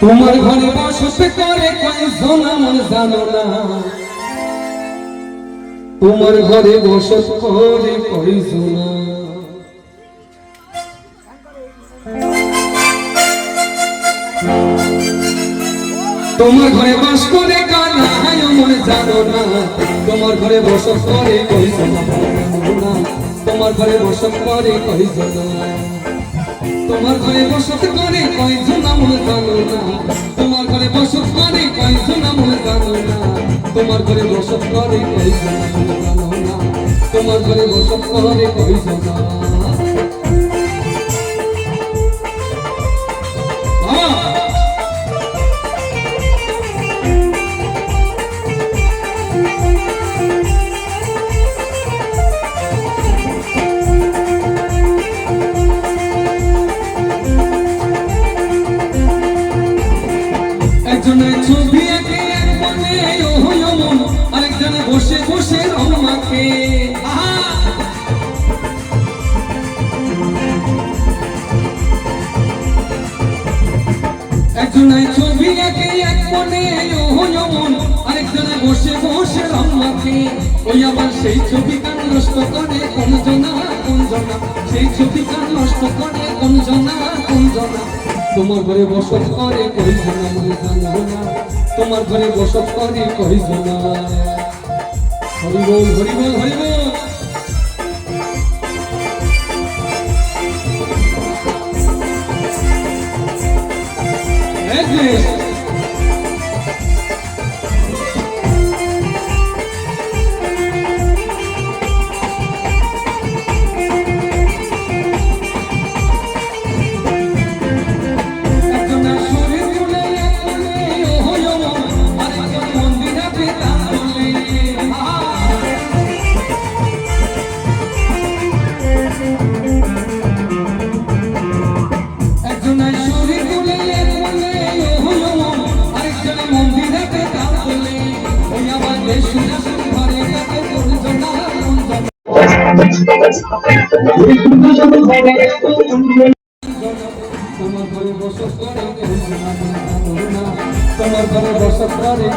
তোমার ঘরে বসত করে কয়জন আমার জানো না। তোমার ঘরে বসত করে কয়জন তোমার ঘরে বাস করে কানা আমার জানো না। তোমার ঘরে বসত করে জানো। না তোমার ঘরে বসত করে কয়জন? তোমার ঘরে বসত করে কয়জন আমল জানো না? তোমার ঘরে বসত করে কয়জন আমল জানো না? তোমার ঘরে বসত করে কয়জন আমল জানো না? তোমার ঘরে বসত করে কয়জন? একজনে ছবি আঁকে এক মনে ওহ অমন আরেকজনে বসে বসে রং মাখে। আহা! ছবি আঁকে এক মনে ওহ আরেকজনে বসে বসে রং মাখে। ওই আবার সেই ছবি কান নষ্ট করে, কোন জনা কোন জনা? সেই ছবি কান নষ্ট করে, কোন জনা কোন জনা? তোমার ঘরে বসত করে কই জনা মনে জানা তোমার ঘরে বসত করে কই জনা হরি বল হরি বল তোমার ঘরে বসত করে তোমার ঘরে বসত করে